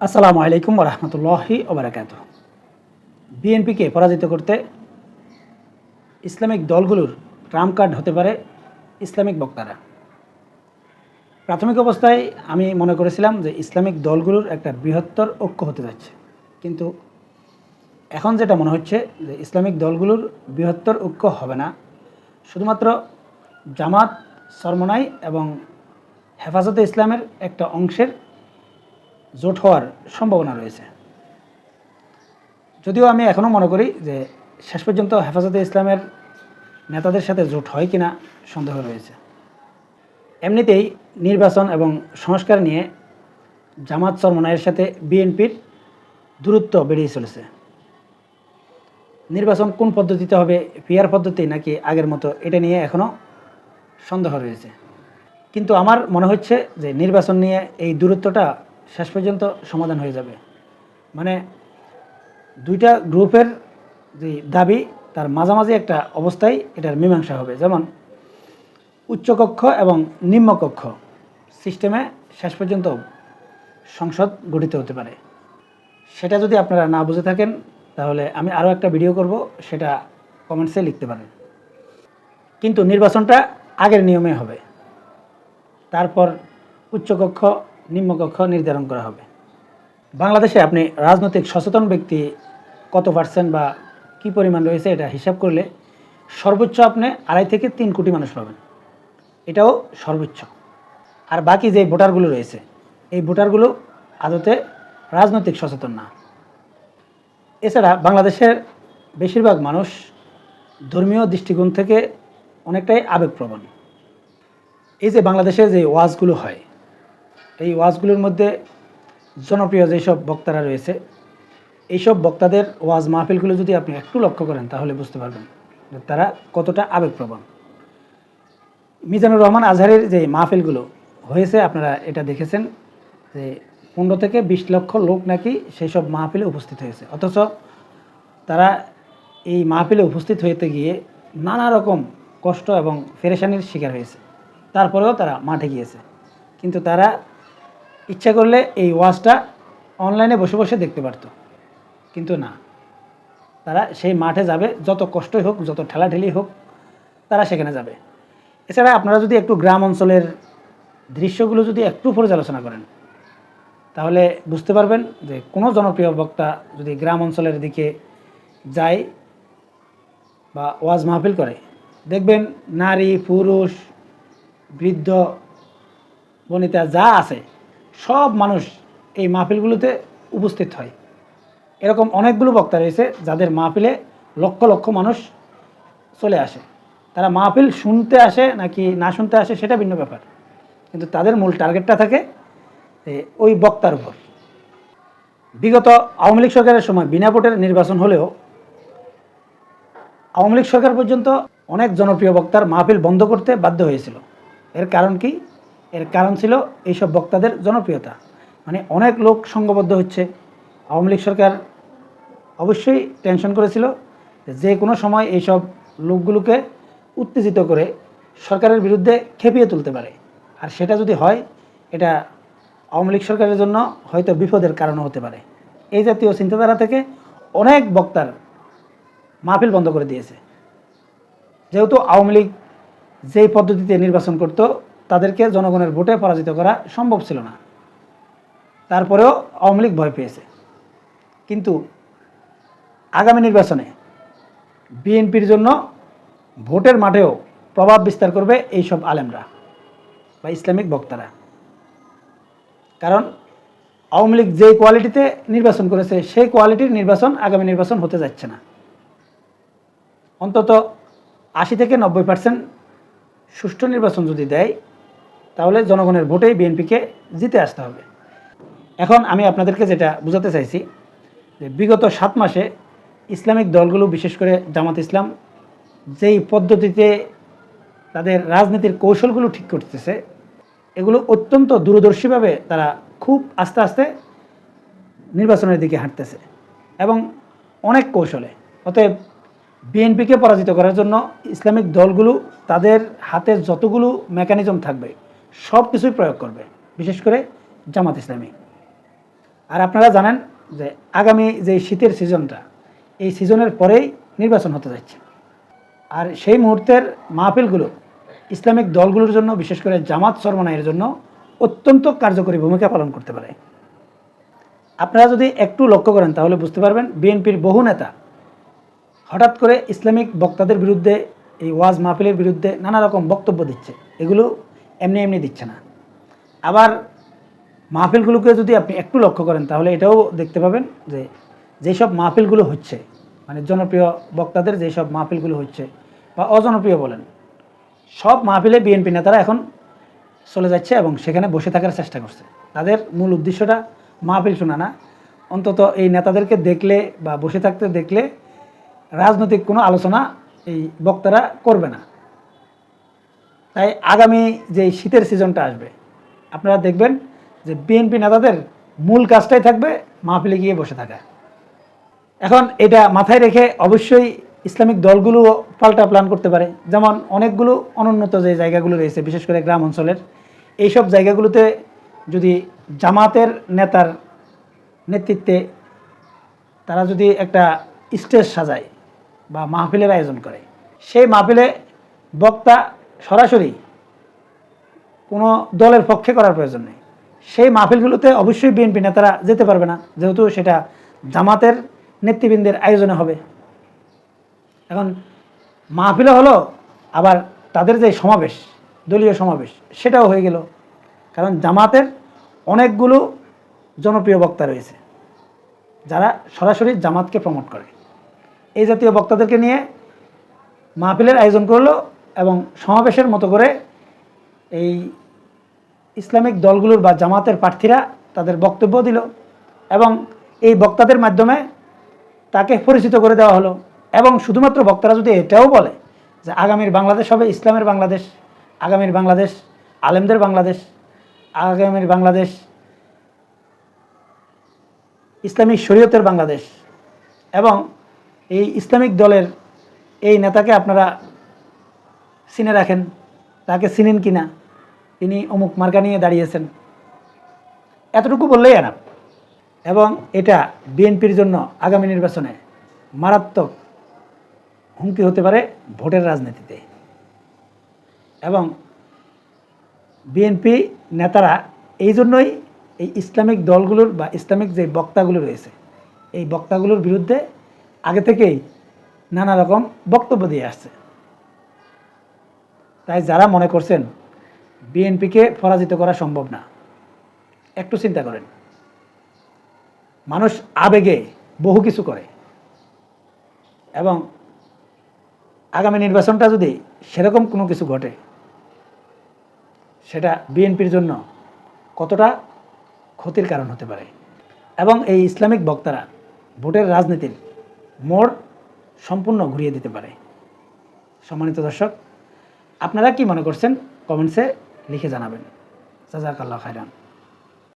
আসসালামু আলাইকুম রহমতুল্লাহি ওবরাকাত বিএনপিকে পরাজিত করতে ইসলামিক দলগুলোর ট্রাম্প কার্ড হতে পারে ইসলামিক বক্তারা। প্রাথমিক অবস্থায় আমি মনে করেছিলাম যে ইসলামিক দলগুলোর একটা বৃহত্তর ঐক্য হতে যাচ্ছে। কিন্তু এখন যেটা মনে হচ্ছে যে ইসলামিক দলগুলোর বৃহত্তর ঐক্য হবে না। শুধুমাত্র জামাত, সরমনাই এবং হেফাজতে ইসলামের একটা অংশের জোট হওয়ার সম্ভাবনা রয়েছে। যদিও আমি এখনও মনে করি যে শেষ পর্যন্ত হেফাজতে ইসলামের নেতাদের সাথে জোট হয় কিনা সন্দেহ রয়েছে। এমনিতেই নির্বাচন এবং সংস্কার নিয়ে জামাত চরমনায়ের সাথে বিএনপির দূরত্ব বেড়েই চলেছে। নির্বাচন কোন পদ্ধতিতে হবে পিয়ার পদ্ধতি নাকি আগের মতো, এটা নিয়ে এখনও সন্দেহ রয়েছে। কিন্তু আমার মনে হচ্ছে যে নির্বাচন নিয়ে এই দূরত্বটা শেষ পর্যন্ত সমাধান হয়ে যাবে। মানে দুইটা গ্রুপের যে দাবি, তার মাঝামাঝি একটা অবস্থায় এটার মীমাংসা হবে। যেমন উচ্চকক্ষ এবং নিম্নকক্ষ সিস্টেমে শেষ পর্যন্ত সংসদ গঠিত হতে পারে। সেটা যদি আপনারা না বুঝে থাকেন, তাহলে আমি আরও একটা ভিডিও করব, সেটা কমেন্টসে লিখতে পারেন। কিন্তু নির্বাচনটা আগের নিয়মে হবে। তারপর উচ্চকক্ষ নিম্নকক্ষ নির্ধারণ করা হবে। বাংলাদেশে আপনি রাজনৈতিক সচেতন ব্যক্তি কত পার্সেন্ট বা কী পরিমাণ রয়েছে এটা হিসাব করলে সর্বোচ্চ আপনি আড়াই থেকে তিন কোটি মানুষ পাবেন। এটাও সর্বোচ্চ। আর বাকি যে ভোটারগুলো রয়েছে, এই ভোটারগুলো আদতে রাজনৈতিক সচেতন না। এছাড়া বাংলাদেশের বেশিরভাগ মানুষ ধর্মীয় দৃষ্টিকোণ থেকে অনেকটাই আবেগপ্রবণ। এই যে বাংলাদেশে যে ওয়াজগুলো হয় এই ওয়াজগুলোর মধ্যে জনপ্রিয় যেসব বক্তারা রয়েছে, এইসব বক্তাদের ওয়াজ মাহফিলগুলো যদি আপনি একটু লক্ষ্য করেন, তাহলে বুঝতে পারবেন তারা কতটা আবেগপ্রবণ। মিজানুর রহমান আজহারের যে মাহফিলগুলো হয়েছে, আপনারা এটা দেখেছেন যে পনেরো থেকে বিশ লক্ষ লোক নাকি সেই সব মাহফিলে উপস্থিত হয়েছে। অথচ তারা এই মাহফিলে উপস্থিত হইতে গিয়ে নানা রকম কষ্ট এবং ফেরেশানির শিকার হয়েছে। তারপরেও তারা মাঠে গিয়েছে। কিন্তু তারা ইচ্ছা করলে এই ওয়াজটা অনলাইনে বসে বসে দেখতে পারতো। কিন্তু না। তারা সেই মাঠে যাবে, যত কষ্টই হোক, যত ঠেলাঠেলি হোক, তারা সেখানে যাবে। এছাড়া আপনারা যদি একটু গ্রাম অঞ্চলের দৃশ্যগুলো যদি একটু পর্যালোচনা করেন, তাহলে বুঝতে পারবেন যে কোনো জনপ্রিয় বক্তা যদি গ্রাম অঞ্চলের দিকে যায় বা ওয়াজ মাহফিল করে, দেখবেন নারী, পুরুষ, বৃদ্ধ, বনিতা যা আছে সব মানুষ এই মাহফিলগুলোতে উপস্থিত হয়। এরকম অনেকগুলো বক্তা রয়েছে যাদের মাহফিলে লক্ষ লক্ষ মানুষ চলে আসে। তারা মাহফিল শুনতে আসে নাকি না শুনতে আসে সেটা ভিন্ন ব্যাপার। কিন্তু তাদের মূল টার্গেটটা থাকে ওই বক্তার উপর। বিগত আওয়ামী লীগ সরকারের সময় বিনা ভোটের নির্বাচন হলেও আওয়ামী লীগ সরকার পর্যন্ত অনেক জনপ্রিয় বক্তার মাহফিল বন্ধ করতে বাধ্য হয়েছিল। এর কারণ কি? এর কারণ ছিল এইসব বক্তাদের জনপ্রিয়তা। মানে অনেক লোক সংঘবদ্ধ হচ্ছে। আওয়ামী লীগ সরকার অবশ্যই টেনশন করেছিল যে কোনো সময় এইসব লোকগুলোকে উত্তেজিত করে সরকারের বিরুদ্ধে খেপিয়ে তুলতে পারে। আর সেটা যদি হয়, এটা আওয়ামী লীগ সরকারের জন্য হয়তো বিপদের কারণও হতে পারে। এই জাতীয় চিন্তাধারা থেকে অনেক বক্তার মাহফিল বন্ধ করে দিয়েছে। যেহেতু আওয়ামী লীগ যেই পদ্ধতিতে নির্বাচন করত তাদেরকে জনগণের ভোটে পরাজিত করা সম্ভব ছিল না। তারপরেও আওয়ামী লীগ ভয় পেয়েছে। কিন্তু আগামী নির্বাচনে বিএনপির জন্য ভোটের মাঠেও প্রভাব বিস্তার করবে এইসব আলেমরা বা ইসলামিক বক্তারা। কারণ আওয়ামী লীগ যেই কোয়ালিটিতে নির্বাচন করেছে, সেই কোয়ালিটির নির্বাচন আগামী নির্বাচন হতে যাচ্ছে না। অন্তত আশি থেকে নব্বই পার্সেন্ট সুষ্ঠু নির্বাচন যদি দেয় তাহলে জনগণের ভোটেই বিএনপিকে জিতে আসতে হবে। এখন আমি আপনাদেরকে যেটা বোঝাতে চাইছি যে বিগত সাত মাসে ইসলামিক দলগুলো, বিশেষ করে জামাত ইসলাম, যেই পদ্ধতিতে তাদের রাজনীতির কৌশলগুলো ঠিক করতেছে, এগুলো অত্যন্ত দূরদর্শীভাবে তারা খুব আস্তে আস্তে নির্বাচনের দিকে হাঁটতেছে এবং অনেক কৌশলে। অতএব বিএনপিকে পরাজিত করার জন্য ইসলামিক দলগুলো তাদের হাতে যতগুলো মেকানিজম থাকবে সব কিছুই প্রয়োগ করবে, বিশেষ করে জামাত ইসলামী। আর আপনারা জানেন যে আগামী যে শীতের সিজনটা, এই সিজনের পরেই নির্বাচন হতে যাচ্ছে। আর সেই মুহূর্তের মাহফিলগুলো ইসলামিক দলগুলোর জন্য, বিশেষ করে জামাত সরমনায়ের জন্য, অত্যন্ত কার্যকরী ভূমিকা পালন করতে পারে। আপনারা যদি একটু লক্ষ্য করেন, তাহলে বুঝতে পারবেন বিএনপির বহু নেতা হঠাৎ করে ইসলামিক বক্তাদের বিরুদ্ধে, এই ওয়াজ মাহফিলের বিরুদ্ধে নানা রকম বক্তব্য দিচ্ছে। এগুলো এমনি এমনি দিচ্ছে না। আবার মাহফিলগুলোকে যদি আপনি একটু লক্ষ্য করেন, তাহলে এটাও দেখতে পাবেন যে যেসব মাহফিলগুলো হচ্ছে মানে জনপ্রিয় বক্তাদের যেসব মাহফিলগুলো হচ্ছে, বা অজনপ্রিয় বলেন, সব মাহফিলে বিএনপি নেতারা এখন চলে যাচ্ছে এবং সেখানে বসে থাকার চেষ্টা করছে। তাদের মূল উদ্দেশ্যটা মাহফিল শোনা না। অন্তত এই নেতাদেরকে দেখলে বা বসে থাকতে দেখলে রাজনৈতিক কোনো আলোচনা এই বক্তারা করবে না। তাই আগামী যে শীতের সিজনটা আসবে, আপনারা দেখবেন যে বিএনপি নেতাদের মূল কাজটাই থাকবে মাহফিলে গিয়ে বসে থাকা। এখন এটা মাথায় রেখে অবশ্যই ইসলামিক দলগুলো পাল্টা প্ল্যান করতে পারে। যেমন অনেকগুলো অনুন্নত যে জায়গাগুলো রয়েছে, বিশেষ করে গ্রাম অঞ্চলের, এইসব জায়গাগুলোতে যদি জামাতের নেতার নেতৃত্বে তারা যদি একটা স্টেজ সাজায় বা মাহফিলের আয়োজন করে, সেই মাহফিলে বক্তা সরাসরি কোনো দলের পক্ষে করার প্রয়োজন নেই। সেই মাহফিলগুলোতে অবশ্যই বিএনপি নেতারা যেতে পারবে না, যেহেতু সেটা জামাতের নেতৃবৃন্দের আয়োজনে হবে। এখন মাহফিলে হলো, আবার তাদের যে সমাবেশ, দলীয় সমাবেশ, সেটাও হয়ে গেল। কারণ জামাতের অনেকগুলো জনপ্রিয় বক্তা রয়েছে, যারা সরাসরি জামাতকে প্রমোট করে। এই জাতীয় বক্তাদেরকে নিয়ে মাহফিলের আয়োজন করল সমাবেশের মতো করে এই ইসলামিক দলগুলোর বা জামাতের প্রার্থীরা তাদের বক্তব্য দিল এবং এই বক্তাদের মাধ্যমে তাকে পরিচিত করে দেওয়া হলো। এবং শুধুমাত্র বক্তারা যদি এটাও বলে যে আগামীর বাংলাদেশ হবে ইসলামের বাংলাদেশ, আগামীর বাংলাদেশ আলেমদের বাংলাদেশ, আগামীর বাংলাদেশ ইসলামী শরীয়তের বাংলাদেশ। এবং এই ইসলামিক দলের এই নেতাকে আপনারা চিনে রাখেন, তাকে চিনেন কিনা তিনি অমুক মার্কা নিয়ে দাঁড়িয়েছেন। এতটুকু বললেই আনাপ এবং এটা বিএনপির জন্য আগামী নির্বাচনে মারাত্মক হুমকি হতে পারে ভোটের রাজনীতিতে। এবং বিএনপি নেতারা এই জন্যই এই ইসলামিক দলগুলোর বা ইসলামিক যে বক্তাগুলো রয়েছে, এই বক্তাগুলোর বিরুদ্ধে আগে থেকেই নানা রকম বক্তব্য দিয়ে আসছে। তাই যারা মনে করছেন বিএনপিকে পরাজিত করা সম্ভব না, একটু চিন্তা করেন। মানুষ আবেগে বহু কিছু করে এবং আগামী নির্বাচনটা যদি সেরকম কোনো কিছু ঘটে, সেটা বিএনপির জন্য কতটা ক্ষতির কারণ হতে পারে? এবং এই ইসলামিক বক্তারা ভোটের রাজনীতির মোড় সম্পূর্ণ ঘুরিয়ে দিতে পারে। সম্মানিত দর্শক আপনারা কি মনে করছেন? কমেন্টসে লিখে জানাবেন। জাজাকাল্লাহ খাইরান